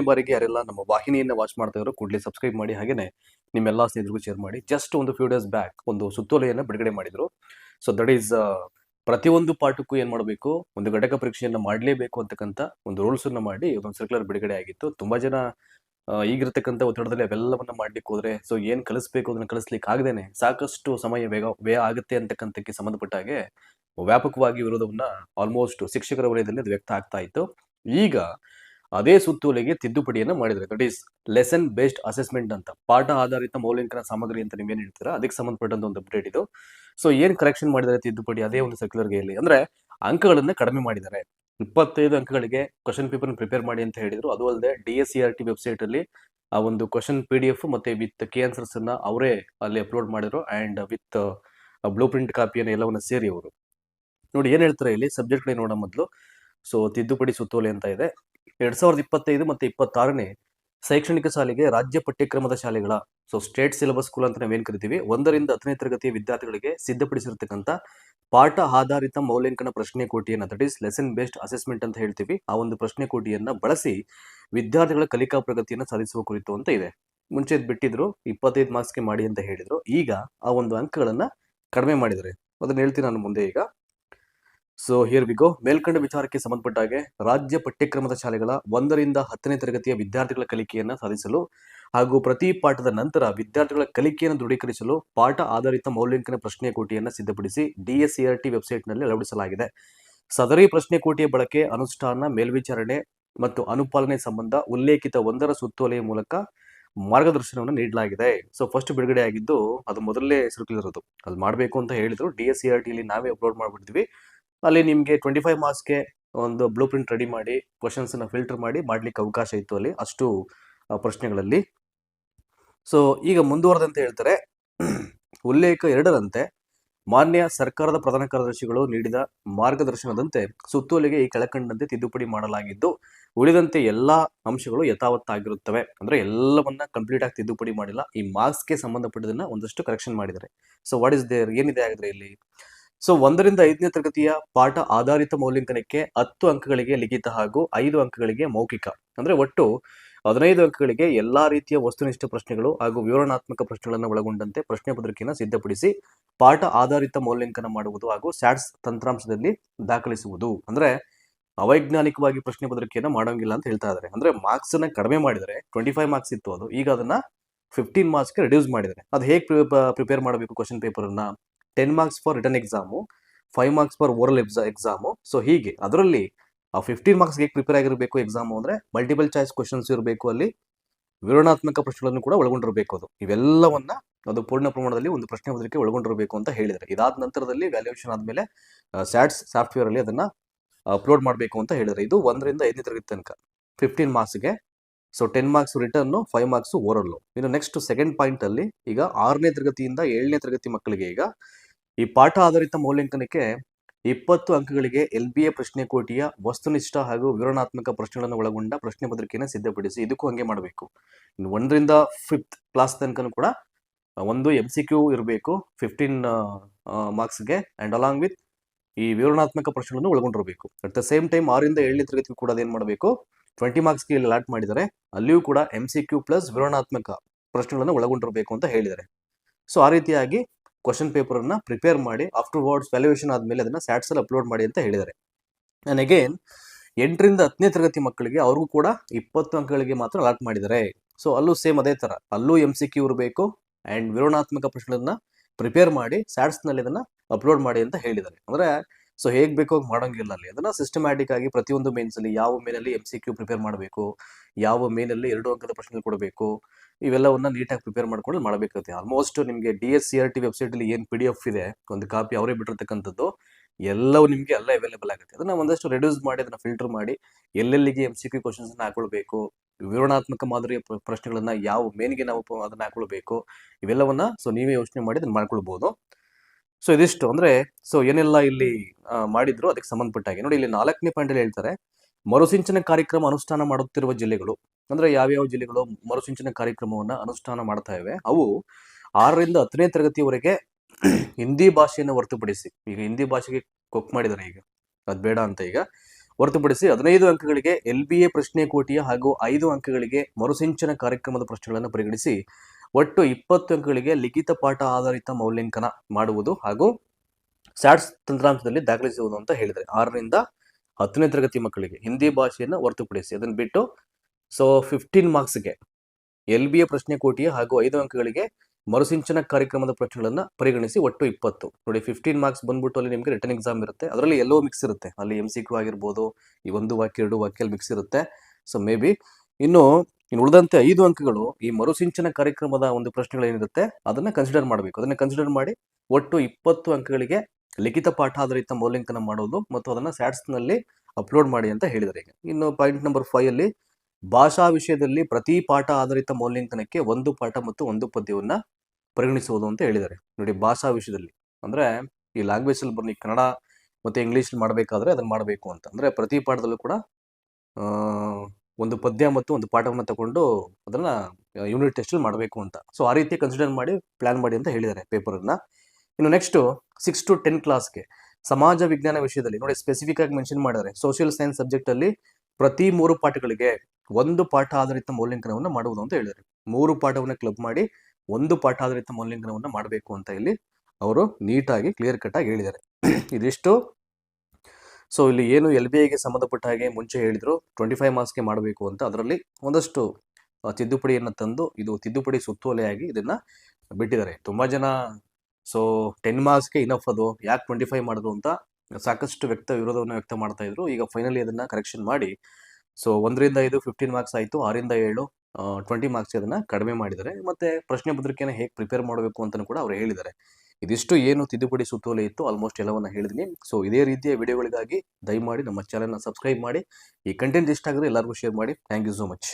ಮೊದಲನೇ ಬಾರಿಗೆ ಯಾರೆಲ್ಲ ನಮ್ಮ ವಾಹಿನಿಯನ್ನ ವಾಚ್ ಮಾಡ್ತಾ ಇರೋ ಕೂಡಲೇ ಸಬ್ಸ್ಕ್ರೈಬ್ ಮಾಡಿ ಹಾಗೇನೆ ನಿಮ್ಮೆಲ್ಲ ಸ್ನೇಹಿತರಿಗೂ ಶೇರ್ ಮಾಡಿ. ಜಸ್ಟ್ ಒಂದು ಫ್ಯೂ ಡೇಸ್ ಬ್ಯಾಕ್ ಒಂದು ಸುತ್ತೋಲೆಯನ್ನ ಬಿಡುಗಡೆ ಮಾಡಿದ್ರು. ಸೊ ದಟ್ ಈಸ್ ಪ್ರತಿಯೊಂದು ಪಾಠಕ್ಕೂ ಏನು ಮಾಡಬೇಕು? ಒಂದು ಘಟಕ ಪರೀಕ್ಷೆಯನ್ನ ಮಾಡಲೇಬೇಕು ಅಂತಕ್ಕಂಥ ಒಂದು ರೂಲ್ಸನ್ನು ಮಾಡಿ ಒಂದು ಸರ್ಕ್ಯುಲರ್ ಬಿಡುಗಡೆ ಆಗಿತ್ತು. ತುಂಬಾ ಜನ ಈಗಿರ್ತಕ್ಕಂಥ ಒತ್ತಡದಲ್ಲಿ ಅವೆಲ್ಲವನ್ನು ಮಾಡ್ಲಿಕ್ಕೆ ಹೋದ್ರೆ ಸೊ ಏನು ಕಲಿಸ್ಬೇಕು ಅದನ್ನ ಕಲಿಸ್ಲಿಕ್ಕೆ ಆಗದೇನೆ. ಸಾಕಷ್ಟು ಸಮಯ ವೇಗ, ವ್ಯಯ ಆಗುತ್ತೆ ಅಂತಕ್ಕಂಥಕ್ಕೆ ಸಂಬಂಧಪಟ್ಟ ಹಾಗೆ ವ್ಯಾಪಕವಾಗಿ ವಿರೋಧವನ್ನ ಆಲ್ಮೋಸ್ಟ್ ಶಿಕ್ಷಕರ ವಲಯದಲ್ಲಿ ಅದು ವ್ಯಕ್ತ ಆಗ್ತಾ ಇತ್ತು. ಈಗ ಅದೇ ಸುತ್ತೋಲೆಗೆ ತಿದ್ದುಪಡಿಯನ್ನು ಮಾಡಿದರೆ. That is lesson based assessment ಅಂತ. ಪಾಠ ಆಧಾರಿತ ಮೌಲ್ಯಾಂಕನ ಸಾಮಗ್ರಿ ಅಂತ ನೀವೇನ್ ಹೇಳ್ತೀರಾ? ಅದಕ್ಕೆ ಸಂಬಂಧಪಟ್ಟಂತ ಒಂದು ಅಪ್ಡೇಟ್ ಇದು. ಸೊ ಏನ್ ಕರೆಕ್ಷನ್ ಮಾಡಿದ್ದಾರೆ ತಿದ್ದುಪಡಿ? ಅದೇ ಒಂದು ಸರ್ಕ್ಯುಲರ್ಗೆ ಇಲ್ಲಿ. ಅಂದ್ರೆ ಅಂಕಗಳನ್ನ ಕಡಿಮೆ ಮಾಡಿದ್ದಾರೆ. ಇಪ್ಪತ್ತೈದು ಅಂಕಗಳಿಗೆ ಕ್ವಶನ್ ಪೇಪರ್ ಪ್ರಿಪೇರ್ ಮಾಡಿ ಅಂತ ಹೇಳಿದ್ರು. ಅದು ಅಲ್ಲದೆ ಡಿ ಎಸ್ ಟಿ ವೆಬ್ಸೈಟ್ ಅಲ್ಲಿ ಆ ಒಂದು ಕ್ವಶನ್ ಪಿ ಡಿ ಎಫ್ ಮತ್ತೆ ವಿತ್ ಕೆ ಆನ್ಸರ್ಸ್ ಅನ್ನ ಅವರೇ ಅಲ್ಲಿ ಅಪ್ಲೋಡ್ ಮಾಡಿದ್ರು. ಅಂಡ್ ವಿತ್ ಬ್ಲೂ ಪ್ರಿಂಟ್ ಕಾಪಿಯನ್ನು ಎಲ್ಲವನ್ನ ಸೇರಿ ಅವರು. ನೋಡಿ, ಏನ್ ಹೇಳ್ತಾರೆ ಇಲ್ಲಿ? ಸಬ್ಜೆಕ್ಟ್ ನೋಡೋ ಮೊದಲು. ಸೊ ತಿದ್ದುಪಡಿ ಸುತ್ತೋಲೆ ಅಂತ ಇದೆ. ಎರಡ್ ಸಾವಿರದ ಇಪ್ಪತ್ತೈದು ಮತ್ತು ಇಪ್ಪತ್ತಾರನೇ ಶೈಕ್ಷಣಿಕ ಶಾಲೆಗೆ ರಾಜ್ಯ ಪಠ್ಯಕ್ರಮದ ಶಾಲೆಗಳ ಸೊ ಸ್ಟೇಟ್ ಸಿಲೆಬಸ್ ಸ್ಕೂಲ್ ಅಂತ ನಾವೇನು ಕರಿತೀವಿ. ಒಂದರಿಂದ ಹತ್ತನೇ ತರಗತಿಯ ವಿದ್ಯಾರ್ಥಿಗಳಿಗೆ ಸಿದ್ಧಪಡಿಸಿರ್ತಕ್ಕಂಥ ಪಾಠ ಆಧಾರಿತ ಮೌಲ್ಯಾಂಕನ ಪ್ರಶ್ನೆ ಕೋಟಿಯನ್ನು that is lesson based assessment ಅಂತ ಹೇಳ್ತೀವಿ. ಆ ಒಂದು ಪ್ರಶ್ನೆ ಕೋಟಿಯನ್ನ ಬಳಸಿ ವಿದ್ಯಾರ್ಥಿಗಳ ಕಲಿಕಾ ಪ್ರಗತಿಯನ್ನು ಸಾಧಿಸುವ ಕುರಿತು ಅಂತ ಇದೆ. ಮುಂಚೆ ಬಿಟ್ಟಿದ್ರು, ಇಪ್ಪತ್ತೈದು ಮಾರ್ಕ್ಸ್ಗೆ ಮಾಡಿ ಅಂತ ಹೇಳಿದ್ರು. ಈಗ ಆ ಒಂದು ಅಂಕಗಳನ್ನ ಕಡಿಮೆ ಮಾಡಿದರೆ ಅದನ್ನ ಹೇಳ್ತೀನಿ ನಾನು ಮುಂದೆ ಈಗ. ಸೊ ಹಿಯರ್ ವಿ ಗೋ ಮೇಲ್ಕಂಡ ವಿಚಾರಕ್ಕೆ ಸಂಬಂಧಪಟ್ಟ ಹಾಗೆ ರಾಜ್ಯ ಪಠ್ಯಕ್ರಮದ ಶಾಲೆಗಳ ಒಂದರಿಂದ ಹತ್ತನೇ ತರಗತಿಯ ವಿದ್ಯಾರ್ಥಿಗಳ ಕಲಿಕೆಯನ್ನು ಸಾಧಿಸಲು ಹಾಗೂ ಪ್ರತಿ ಪಾಠದ ನಂತರ ವಿದ್ಯಾರ್ಥಿಗಳ ಕಲಿಕೆಯನ್ನು ದೃಢೀಕರಿಸಲು ಪಾಠ ಆಧಾರಿತ ಮೌಲ್ಯಾಂಕನ ಪ್ರಶ್ನೆ ಕೋಟಿಯನ್ನು ಸಿದ್ಧಪಡಿಸಿ ವೆಬ್ಸೈಟ್ ವೆಬ್ಸೈಟ್ನಲ್ಲಿ ಅಳವಡಿಸಲಾಗಿದೆ. ಸದರಿ ಪ್ರಶ್ನೆ ಕೋಟಿಯ ಬಳಕೆ, ಅನುಷ್ಠಾನ, ಮೇಲ್ವಿಚಾರಣೆ ಮತ್ತು ಅನುಪಾಲನೆ ಸಂಬಂಧ ಉಲ್ಲೇಖಿತ ಒಂದರ ಸುತ್ತೋಲೆಯ ಮೂಲಕ ಮಾರ್ಗದರ್ಶನವನ್ನು ನೀಡಲಾಗಿದೆ. ಸೊ ಫಸ್ಟ್ ಬಿಡುಗಡೆ ಆಗಿದ್ದು ಅದು ಮೊದಲನೇ ಸರ್ಕ್ಯುಲರ್ ಅದು ಮಾಡಬೇಕು ಅಂತ ಹೇಳಿದ್ರು. ಡಿ ಎಸ್ ಟಿಲಿ ನಾವೇ ಅಪ್ಲೋಡ್ ಮಾಡ್ಬಿಡ್ತೀವಿ ಅಲ್ಲಿ ನಿಮಗೆ ಟ್ವೆಂಟಿ ಫೈವ್ ಮಾರ್ಕ್ಸ್ಗೆ ಒಂದು ಬ್ಲೂ ಪ್ರಿಂಟ್ ರೆಡಿ ಮಾಡಿ ಕ್ವಶನ್ಸನ್ನು ಫಿಲ್ಟರ್ ಮಾಡಿ ಮಾಡ್ಲಿಕ್ಕೆ ಅವಕಾಶ ಇತ್ತು ಅಲ್ಲಿ, ಅಷ್ಟು ಪ್ರಶ್ನೆಗಳಲ್ಲಿ. ಸೊ ಈಗ ಮುಂದುವರೆದಂತೆ ಹೇಳ್ತಾರೆ. ಉಲ್ಲೇಖ ಎರಡರಂತೆ, ಮಾನ್ಯ ಸರ್ಕಾರದ ಪ್ರಧಾನ ಕಾರ್ಯದರ್ಶಿಗಳು ನೀಡಿದ ಮಾರ್ಗದರ್ಶನದಂತೆ ಸುತ್ತೋಲೆಗೆ ಈ ಕೆಳಕಂಡಂತೆ ತಿದ್ದುಪಡಿ ಮಾಡಲಾಗಿದ್ದು, ಉಳಿದಂತೆ ಎಲ್ಲ ಅಂಶಗಳು ಯಥಾವತ್ತಾಗಿರುತ್ತವೆ. ಅಂದ್ರೆ ಎಲ್ಲವನ್ನ ಕಂಪ್ಲೀಟ್ ಆಗಿ ತಿದ್ದುಪಡಿ ಮಾಡಿಲ್ಲ. ಈ ಮಾರ್ಕ್ಸ್ಗೆ ಸಂಬಂಧಪಟ್ಟದನ್ನ ಒಂದಷ್ಟು ಕರೆಕ್ಷನ್ ಮಾಡಿದ್ದಾರೆ. ಸೊ ವಾಟ್ ಇಸ್ ದೇರ್ ಏನಿದೆ ಆಗಿದ್ರೆ ಇಲ್ಲಿ? ಸೊ ಒಂದರಿಂದ ಐದನೇ ತರಗತಿಯ ಪಾಠ ಆಧಾರಿತ ಮೌಲ್ಯಾಂಕನಕ್ಕೆ ಹತ್ತು ಅಂಕಗಳಿಗೆ ಲಿಖಿತ ಹಾಗೂ ಐದು ಅಂಕಗಳಿಗೆ ಮೌಖಿಕ. ಅಂದ್ರೆ ಒಟ್ಟು ಹದಿನೈದು ಅಂಕಗಳಿಗೆ ಎಲ್ಲಾ ರೀತಿಯ ವಸ್ತುನಿಷ್ಠ ಪ್ರಶ್ನೆಗಳು ಹಾಗೂ ವಿವರಣಾತ್ಮಕ ಪ್ರಶ್ನೆಗಳನ್ನು ಒಳಗೊಂಡಂತೆ ಪ್ರಶ್ನೆ ಪತ್ರಿಕೆಯನ್ನು ಸಿದ್ಧಪಡಿಸಿ ಪಾಠ ಆಧಾರಿತ ಮೌಲ್ಯಾಂಕನ ಮಾಡುವುದು ಹಾಗೂ ಸ್ಯಾಟ್ಸ್ ತಂತ್ರಾಂಶದಲ್ಲಿ ದಾಖಲಿಸುವುದು. ಅಂದ್ರೆ ಅವೈಜ್ಞಾನಿಕವಾಗಿ ಪ್ರಶ್ನೆ ಪತ್ರಿಕೆಯನ್ನು ಮಾಡೋಂಗಿಲ್ಲ ಅಂತ ಹೇಳ್ತಾ ಇದ್ದಾರೆ ಅಂದ್ರೆ ಮಾರ್ಕ್ಸ್ ಅನ್ನ ಕಡಿಮೆ ಮಾಡಿದರೆ ಟ್ವೆಂಟಿ ಫೈವ್ ಮಾರ್ಕ್ಸ್ ಇತ್ತು ಅದು, ಈಗ ಅದನ್ನ ಫಿಫ್ಟೀನ್ ಮಾರ್ಕ್ಸ್ಗೆ ರಿಡ್ಯೂಸ್ ಮಾಡಿದ್ದಾರೆ ಅದು ಹೇಗೆ ಪ್ರಿಪೇರ್ ಮಾಡಬೇಕು ಕ್ವಶನ್ ಪೇಪರ್ ಅನ್ನ? Ten marks for written exam five marks for oral ಎಕ್ಸಾ exam so ಹೀಗೆ, ಅದರಲ್ಲಿ, ಆ ಫಿಫ್ಟೀನ್ ಮಾರ್ಕ್ಸ್ ಹೇಗೆ ಪ್ರಿಪೇರ್ ಆಗಿರಬೇಕು ಎಕ್ಸಾಮು ಅಂದರೆ ಮಲ್ಟಿಪಲ್ ಚಾಯ್ಸ್ ಕ್ವಶನ್ಸ್ ಇರಬೇಕು ಅಲ್ಲಿ, ವಿವರಣಾತ್ಮಕ ಪ್ರಶ್ನೆಗಳನ್ನು ಕೂಡ ಒಳಗೊಂಡಿರಬೇಕು ಅದು. ಇವೆಲ್ಲವನ್ನ ಅದು ಪೂರ್ಣ ಪ್ರಮಾಣದಲ್ಲಿ ಒಂದು ಪ್ರಶ್ನೆ ಪತ್ರಿಕೆ ಒಳಗೊಂಡಿರಬೇಕು ಅಂತ ಹೇಳಿದ್ದಾರೆ. ಇದಾದ ನಂತರದಲ್ಲಿ ವ್ಯಾಲ್ಯೂಯೇಷನ್ ಆದಮೇಲೆ ಸ್ಯಾಟ್ಸ್ ಸಾಫ್ಟ್ವೇರ್ ಅಲ್ಲಿ ಅದನ್ನ ಅಪ್ಲೋಡ್ ಮಾಡಬೇಕು ಅಂತ ಹೇಳಿದರೆ ಇದು ಒಂದರಿಂದ ಐದನೇ ತರಗತಿ ತನಕ fifteen ಮಾರ್ಕ್ಸ್ಗೆ so ten marks written five marks oral ಇನ್ನು ನೆಕ್ಸ್ಟ್ ಸೆಕೆಂಡ್ ಪಾಯಿಂಟ್ ಅಲ್ಲಿ, ಈಗ ಆರನೇ ತರಗತಿಯಿಂದ ಏಳನೇ ತರಗತಿ ಮಕ್ಕಳಿಗೆ ಈಗ ಈ ಪಾಠ ಆಧಾರಿತ ಮೌಲ್ಯಾಂಕನಕ್ಕೆ ಇಪ್ಪತ್ತು ಅಂಕಗಳಿಗೆ ಎಲ್ ಬಿ ಎ ಪ್ರಶ್ನೆ ಕೋಟಿಯ ವಸ್ತುನಿಷ್ಠ ಹಾಗೂ ವಿವರಣಾತ್ಮಕ ಪ್ರಶ್ನೆಗಳನ್ನು ಒಳಗೊಂಡ ಪ್ರಶ್ನೆ ಪತ್ರಿಕೆಯನ್ನು ಸಿದ್ಧಪಡಿಸಿ. ಇದಕ್ಕೂ ಹಂಗೆ ಮಾಡಬೇಕು. ಇನ್ನು ಒಂದರಿಂದ ಫಿಫ್ತ್ ಕ್ಲಾಸ್ ತನಕನೂ ಕೂಡ ಒಂದು ಎಂ ಸಿ ಕ್ಯೂ ಇರಬೇಕು ಫಿಫ್ಟೀನ್ ಮಾರ್ಕ್ಸ್ಗೆ ಆ್ಯಂಡ್ ಅಲಾಂಗ್ ವಿತ್ ಈ ವಿವರಣಾತ್ಮಕ ಪ್ರಶ್ನೆಗಳನ್ನು ಒಳಗೊಂಡಿರಬೇಕು. ಅಟ್ ದ ಸೇಮ್ ಟೈಮ್ ಆರಿಂದ ಏಳನೇ ತರಗತಿಗೂ ಕೂಡ ಅದೇನು ಮಾಡಬೇಕು ಟ್ವೆಂಟಿ ಮಾರ್ಕ್ಸ್ಗೆ ಇಲ್ಲಿ ಅಲಾಟ್ ಮಾಡಿದ್ದಾರೆ. ಅಲ್ಲಿಯೂ ಕೂಡ ಎಂ ಸಿ ಕ್ಯೂ ಪ್ಲಸ್ ವಿವರಣಾತ್ಮಕ ಪ್ರಶ್ನೆಗಳನ್ನು ಒಳಗೊಂಡಿರಬೇಕು ಅಂತ ಹೇಳಿದ್ದಾರೆ. ಸೊ ಆ ರೀತಿಯಾಗಿ ಕ್ವಶನ್ ಅನ್ನ ಪ್ರಿಪೇರ್ ಮಾಡಿ ಆಫ್ಟರ್ ವರ್ಡ್ಸ್ ವ್ಯಾಲ್ಯೂಯೇಷನ್ ಆದಮೇಲೆ ಸ್ಯಾಟ್ಸ್ ಅಲ್ಲಿ ಅಪ್ಲೋಡ್ ಮಾಡಿ ಅಂತ ಹೇಳಿದ್ದಾರೆ. ನಾನು ಅಗೇನ್ ಎಂಟರಿಂದ ಹತ್ತನೇ ತರಗತಿ ಮಕ್ಕಳಿಗೆ ಅವ್ರಿಗೂ ಕೂಡ ಇಪ್ಪತ್ತು ಅಂಕಗಳಿಗೆ ಮಾತ್ರ ಅಲಾಟ್ ಮಾಡಿದ್ದಾರೆ. ಸೊ ಅಲ್ಲೂ ಸೇಮ್ ಅದೇ ಥರ ಅಲ್ಲೂ ಎಂ ಸಿ ಕ್ಯೂ ಇರಬೇಕು ಅಂಡ್ ವಿವರಣಾತ್ಮಕ ಪ್ರಶ್ನೆಗಳನ್ನ ಪ್ರಿಪೇರ್ ಮಾಡಿ ಸ್ಯಾಟ್ಸ್ನಲ್ಲಿ ಅದನ್ನ ಅಪ್ಲೋಡ್ ಮಾಡಿ ಅಂತ ಹೇಳಿದ್ದಾರೆ. ಅಂದರೆ ಸೊ ಹೇಗೆ ಬೇಕೋ ಮಾಡೋಂಗಿಲ್ಲ ಅಲ್ಲಿ. ಅದನ್ನ ಸಿಸ್ಟಮ್ಯಾಟಿಕ್ ಆಗಿ ಪ್ರತಿಯೊಂದು ಮೇನ್ಸ್ ಅಲ್ಲಿ ಯಾವ ಮೇನಲ್ಲಿ ಎಂ ಸಿ ಕ್ಯೂ ಪ್ರಿಪೇರ್ ಮಾಡಬೇಕು, ಯಾವ ಮೇನಲ್ಲಿ ಎರಡು ಅಂಕದ ಪ್ರಶ್ನೆ ಕೊಡಬೇಕು, ಇವೆಲ್ಲವನ್ನ ನೀಟಾಗಿ ಪ್ರಿಪೇರ್ ಮಾಡ್ಕೊಂಡು ಮಾಡಬೇಕಾಗುತ್ತೆ. ಆಲ್ಮೋಸ್ಟ್ ನಿಮಗೆ D S C R T website ಅಲ್ಲಿ ಏನು ಪಿ ಡಿ ಎಫ್ ಇದೆ, ಒಂದು ಕಾಪಿ ಅವರೇ ಬಿಟ್ಟಿರ್ತಕ್ಕಂಥದ್ದು, ಎಲ್ಲವೂ ನಿಮಗೆ ಎಲ್ಲ ಅವೈಲೇಬಲ್ ಆಗುತ್ತೆ. ಅದನ್ನ ಒಂದಷ್ಟು ರೆಡ್ಯೂಸ್ ಮಾಡಿ, ಅದನ್ನ ಫಿಲ್ಟರ್ ಮಾಡಿ, ಎಲ್ಲೆಲ್ಲಿಗೆ ಎಂ ಸಿ ಕ್ಯೂ ಕ್ವಶನ್ಸ್ ಹಾಕೊಳ್ಬೇಕು, ವಿವರಣಾತ್ಮಕ ಮಾದರಿಯ ಪ್ರ- ಪ್ರಶ್ನೆಗಳನ್ನ ಯಾವ ಮೇನ್ಗೆ ನಾವು ಅದನ್ನ ಹಾಕೊಳ್ಬೇಕು, ಇವೆಲ್ಲವನ್ನ ಸೊ ನೀವೇ ಯೋಚನೆ ಮಾಡಿ ಅದನ್ನ ಮಾಡ್ಕೊಳ್ಬಹುದು ಸೊ ಇದಿಷ್ಟು. ಅಂದ್ರೆ ಸೊ ಏನೆಲ್ಲ ಇಲ್ಲಿ ಮಾಡಿದ್ರು ಅದಕ್ಕೆ ಸಂಬಂಧಪಟ್ಟ ಹಾಗೆ. ನೋಡಿ, ಇಲ್ಲಿ ನಾಲ್ಕನೇ ಪಾಯಿಂಟ್ ಅಲ್ಲಿ ಹೇಳ್ತಾರೆ, ಮರುಸಿಂಚನ ಕಾರ್ಯಕ್ರಮ ಅನುಷ್ಠಾನ ಮಾಡುತ್ತಿರುವ ಜಿಲ್ಲೆಗಳು. ಅಂದ್ರೆ, ಯಾವ್ಯಾವ ಜಿಲ್ಲೆಗಳು ಮರುಸಿಂಚನ ಕಾರ್ಯಕ್ರಮವನ್ನು ಅನುಷ್ಠಾನ ಮಾಡ್ತಾ ಇವೆ, ಅವು ಆರರಿಂದ ಹತ್ತನೇ ತರಗತಿಯವರೆಗೆ ಹಿಂದಿ ಭಾಷೆಯನ್ನು ಹೊರತುಪಡಿಸಿ, ಈಗ ಹಿಂದಿ ಭಾಷೆಗೆ ಕೊಕ್ ಮಾಡಿದ್ದಾರೆ ಈಗ, ಅದ್ ಬೇಡ ಅಂತ ಈಗ, ಹೊರತುಪಡಿಸಿ ಹದಿನೈದು ಅಂಕಗಳಿಗೆ ಎಲ್ ಬಿ ಎ ಪ್ರಶ್ನೆ ಕೋಟಿಯ ಹಾಗೂ ಐದು ಅಂಕಗಳಿಗೆ ಮರುಸಿಂಚನ ಕಾರ್ಯಕ್ರಮದ ಪ್ರಶ್ನೆಗಳನ್ನು ಪರಿಗಣಿಸಿ ಒಟ್ಟು ಇಪ್ಪತ್ತು ಅಂಕಗಳಿಗೆ ಲಿಖಿತ ಪಾಠ ಆಧಾರಿತ ಮೌಲ್ಯಾಂಕನ ಮಾಡುವುದು ಹಾಗೂ ಸ್ಯಾಟ್ಸ್ ತಂತ್ರಾಂಶದಲ್ಲಿ ದಾಖಲಿಸುವುದು ಅಂತ ಹೇಳಿದರೆ ಆರರಿಂದ ಹತ್ತನೇ ತರಗತಿ ಮಕ್ಕಳಿಗೆ ಹಿಂದಿ ಭಾಷೆಯನ್ನು ಹೊರತುಪಡಿಸಿ. ಅದನ್ನು ಬಿಟ್ಟು ಸೊ ಫಿಫ್ಟೀನ್ ಮಾರ್ಕ್ಸ್ಗೆ ಎಲ್ ಬಿ ಎ ಪ್ರಶ್ನೆ ಕೋಟಿಯ ಹಾಗೂ ಐದು ಅಂಕಗಳಿಗೆ ಮರುಸಿಂಚನ ಕಾರ್ಯಕ್ರಮದ ಪ್ರಶ್ನೆಗಳನ್ನು ಪರಿಗಣಿಸಿ ಒಟ್ಟು ಇಪ್ಪತ್ತು. ನೋಡಿ ಫಿಫ್ಟೀನ್ ಮಾರ್ಕ್ಸ್ ಬಂದ್ಬಿಟ್ಟು ಅಲ್ಲಿ ನಿಮಗೆ ರಿಟರ್ನ್ ಎಕ್ಸಾಮ್ ಇರುತ್ತೆ. ಅದರಲ್ಲಿ ಎಲ್ಲೋ ಮಿಕ್ಸ್ ಇರುತ್ತೆ. ಅಲ್ಲಿ ಎಂ ಸಿ ಕ್ಯೂ ಆಗಿರ್ಬೋದು, ಈ ಒಂದು ವಾಕ್ಯ, ಎರಡು ವಾಕ್ಯಲ್ಲಿ ಮಿಕ್ಸ್ ಇರುತ್ತೆ. ಸೊ ಮೇ ಬಿ ಇನ್ನು ಇನ್ನು ಉಳಿದಂತೆ ಐದು ಅಂಕಗಳು ಈ ಮರುಸಿಂಚನ ಕಾರ್ಯಕ್ರಮದ ಒಂದು ಪ್ರಶ್ನೆಗಳು ಏನಿರುತ್ತೆ ಅದನ್ನ ಕನ್ಸಿಡರ್ ಮಾಡಬೇಕು. ಅದನ್ನ ಕನ್ಸಿಡರ್ ಮಾಡಿ ಒಟ್ಟು ಇಪ್ಪತ್ತು ಅಂಕಗಳಿಗೆ ಲಿಖಿತ ಪಾಠ ಆಧಾರಿತ ಮೌಲ್ಯಾಂಕನ ಮಾಡೋದು ಮತ್ತು ಅದನ್ನ ಸ್ಯಾಟ್ಸ್ನಲ್ಲಿ ಅಪ್ಲೋಡ್ ಮಾಡಿ ಅಂತ ಹೇಳಿದರೆ ಇನ್ನು ಪಾಯಿಂಟ್ ನಂಬರ್ ಫೈವ್ ಅಲ್ಲಿ ಭಾಷಾ ವಿಷಯದಲ್ಲಿ ಪ್ರತಿ ಪಾಠ ಆಧಾರಿತ ಮೌಲ್ಯಾಂಕನಕ್ಕೆ ಒಂದು ಪಾಠ ಮತ್ತು ಒಂದು ಪದ್ಯವನ್ನ ಪರಿಗಣಿಸುವುದು ಅಂತ ಹೇಳಿದ್ದಾರೆ. ನೋಡಿ ಭಾಷಾ ವಿಷಯದಲ್ಲಿ. ಅಂದ್ರೆ ಈ ಲ್ಯಾಂಗ್ವೇಜ್ ಅಲ್ಲಿ ಬನ್ನಿ ಕನ್ನಡ ಮತ್ತೆ ಇಂಗ್ಲಿಷ್ ಮಾಡಬೇಕಾದ್ರೆ ಅದನ್ನ ಮಾಡಬೇಕು ಅಂತ ಅಂದ್ರೆ ಪ್ರತಿ ಪಾಠದಲ್ಲೂ ಕೂಡ ಆ, ಒಂದು ಪದ್ಯ ಮತ್ತು ಒಂದು ಪಾಠವನ್ನು ತಗೊಂಡು ಅದನ್ನ ಯೂನಿಟ್ ಟೆಸ್ಟ್ ಮಾಡಬೇಕು ಅಂತ. ಸೊ ಆ ರೀತಿ ಕನ್ಸಿಡರ್ ಮಾಡಿ ಪ್ಲಾನ್ ಮಾಡಿ ಅಂತ ಹೇಳಿದ್ದಾರೆ ಪೇಪರ್ ಅನ್ನ. ಇನ್ನು ನೆಕ್ಸ್ಟ್ ಸಿಕ್ಸ್ ಟು ಟೆನ್ ಕ್ಲಾಸ್ಗೆ ಸಮಾಜ ವಿಜ್ಞಾನ ವಿಷಯದಲ್ಲಿ ನೋಡಿ ಸ್ಪೆಸಿಫಿಕ್ ಆಗಿ ಮೆನ್ಷನ್ ಮಾಡಿದ್ದಾರೆ. ಸೋಷಿಯಲ್ ಸೈನ್ಸ್ ಸಬ್ಜೆಕ್ಟ್ ಅಲ್ಲಿ ಪ್ರತಿ ಮೂರು ಪಾಠಗಳಿಗೆ ಒಂದು ಪಾಠ ಆಧಾರಿತ ಮೌಲ್ಯಾಂಕನವನ್ನು ಮಾಡುವುದು ಅಂತ ಹೇಳಿದ್ದಾರೆ. ಮೂರು ಪಾಠವನ್ನು ಕ್ಲಬ್ ಮಾಡಿ ಒಂದು ಪಾಠ ಆಧಾರಿತ ಮೌಲ್ಯಾಂಕನವನ್ನು ಮಾಡಬೇಕು ಅಂತ ಇಲ್ಲಿ ಅವರು ನೀಟಾಗಿ ಕ್ಲಿಯರ್ ಕಟ್ ಆಗಿ ಹೇಳಿದ್ದಾರೆ. ಇದಿಷ್ಟು. ಸೊ ಇಲ್ಲಿ ಏನು ಎಲ್ ಬಿ ಐಗೆ ಸಂಬಂಧಪಟ್ಟ ಹಾಗೆ ಮುಂಚೆ ಹೇಳಿದ್ರು ಟ್ವೆಂಟಿ ಫೈವ್ ಮಾರ್ಕ್ಸ್ಗೆ ಮಾಡಬೇಕು ಅಂತ. ಅದರಲ್ಲಿ ಒಂದಷ್ಟು ತಿದ್ದುಪಡಿಯನ್ನು ತಂದು, ಇದು ತಿದ್ದುಪಡಿ ಸುತ್ತೋಲೆಯಾಗಿ ಇದನ್ನ ಬಿಟ್ಟಿದ್ದಾರೆ. ತುಂಬಾ ಜನ ಸೊ ಟೆನ್ ಮಾರ್ಕ್ಸ್ಗೆ ಇನಫ್ ಅದು. ಯಾಕೆ ಟ್ವೆಂಟಿ ಫೈವ್ ಮಾಡಿದ್ರು ಅಂತ ಸಾಕಷ್ಟು ವ್ಯಕ್ತ ವಿರೋಧವನ್ನು ವ್ಯಕ್ತ ಮಾಡ್ತಾ ಇದ್ರು. ಈಗ ಫೈನಲಿ ಅದನ್ನ ಕರೆಕ್ಷನ್ ಮಾಡಿ ಸೊ ಒಂದರಿಂದ ಐದು ಫಿಫ್ಟೀನ್ ಮಾರ್ಕ್ಸ್ ಆಯಿತು. ಆರಿಂದ ಏಳು ಟ್ವೆಂಟಿ ಮಾರ್ಕ್ಸ್ ಅದನ್ನ ಕಡಿಮೆ ಮಾಡಿದ್ದಾರೆ. ಮತ್ತೆ ಪ್ರಶ್ನೆ ಪತ್ರಿಕೆಯನ್ನು ಹೇಗೆ ಪ್ರಿಪೇರ್ ಮಾಡಬೇಕು ಅಂತಲೂ ಕೂಡ ಅವರು ಹೇಳಿದ್ದಾರೆ. ಇದಿಷ್ಟು ಏನು ತಿದ್ದುಪಡಿ ಸುತ್ತೋಲೆ ಇತ್ತು ಆಲ್ಮೋಸ್ಟ್ ಎಲ್ಲವನ್ನ ಹೇಳಿದ್ನಿ. ಸೊ ಇದೇ ರೀತಿಯ ವಿಡಿಯೋಗಳಿಗಾಗಿ ದಯಮಾಡಿ ನಮ್ಮ ಚಾನೆಲ್ನ ಸಬ್ಸ್ಕ್ರೈಬ್ ಮಾಡಿ. ಈ ಕಂಟೆಂಟ್ ಇಷ್ಟ ಆಗಿದ್ರೆ ಎಲ್ಲರಿಗೂ ಶೇರ್ ಮಾಡಿ. Thank you so much